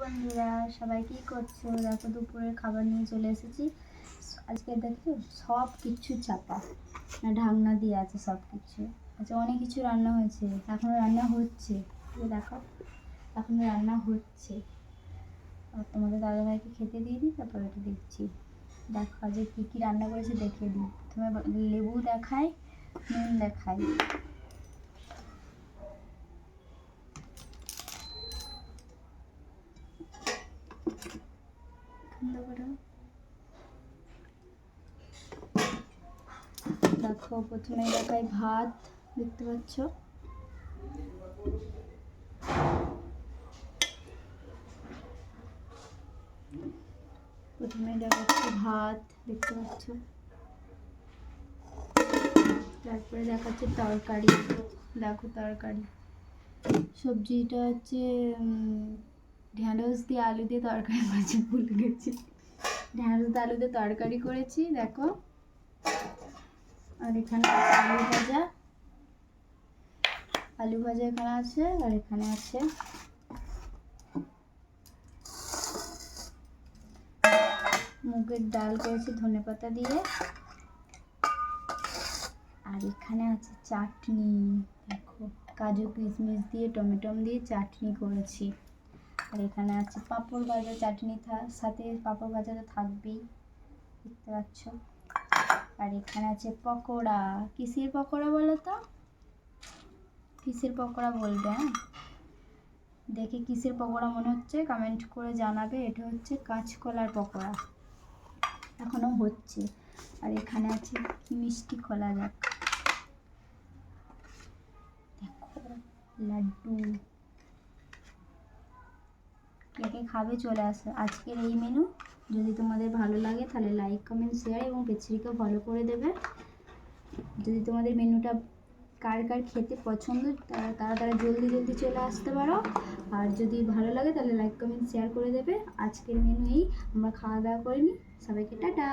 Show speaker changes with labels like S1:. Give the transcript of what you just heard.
S1: বন্ধুরা, সবাই কি করছ? দেখো, দুপুরের খাবার নিয়ে চলে এসেছি। আজকে দেখো সব কিছু চাপা। না ঢাকনা দিয়ে আছে সব কিছু আচ্ছা অনেক কিছু রান্না হয়েছে। এখনও রান্না হচ্ছে। দেখো, এখনও রান্না হচ্ছে। আর তোমাদের দাদাভাইকে খেতে দিয়ে দিই, তারপর এটা দেখছি। দেখো, আজকে কী কী রান্না করেছে, দেখে দিই। তোমার লেবু দেখায়, নুন দেখায়। দেখো, প্রথমে দেখাই ভাত, দেখতে পাচ্ছ? প্রথমে দেখাচ্ছি ভাত, দেখতে পাচ্ছ? তারপরে দেখাচ্ছে তরকারি। দেখো, তরকারি। সবজিটা হচ্ছে ঢ্যাঁড়স দিয়ে আলু দিয়ে তরকারি করেছি ভুলে গেছি। ঢ্যাঁড়স দিয়ে আলু দিয়ে তরকারি করেছি, দেখো। আর এখানে আলু ভাজা। আলু ভাজা এখানে আছে, আর এখানে আছে। মুগের ডাল করেছি ধনেপাতা দিয়ে। আর এখানে আছে চাটনি, দেখো। কাজু কিশমিশ দিয়ে টমেটম দিয়ে চাটনি করেছি। আর এখানে আছে পাঁপড় ভাজা চাটনি সাথে পাঁপড় ভাজা তো থাকবেই, দেখতে পাচ্ছ। আর এখানে আছে পকোড়া। কিসের পকোড়া বলো তো? কিসের পকোড়া বলবে হ্যাঁ? দেখে কিসের পকোড়া মনে হচ্ছে? কমেন্ট করে জানাবে। এটা হচ্ছে কাঁচকলার পকোড়া। এখনও হচ্ছে। আর এখানে আছে মিষ্টি যাক দেখো, লাড্ডু। কে কে খাবে চলে আসে। আজকের এই মেনু যদি তোমাদের ভালো লাগে তাহলে লাইক কমেন্ট শেয়ার এবং পেছরিকে ফলো করে দেবে। যদি তোমাদের মেনুটা কার কার খেতে পছন্দ, তারা তারা তারা জলদি জলদি চলে আসতে পারো। আর যদি ভালো লাগে তাহলে লাইক কমেন্ট শেয়ার করে দেবে। আজকের মেনু এই, আমরা খাওয়া দাওয়া করে নিই সবাইকে টাটা।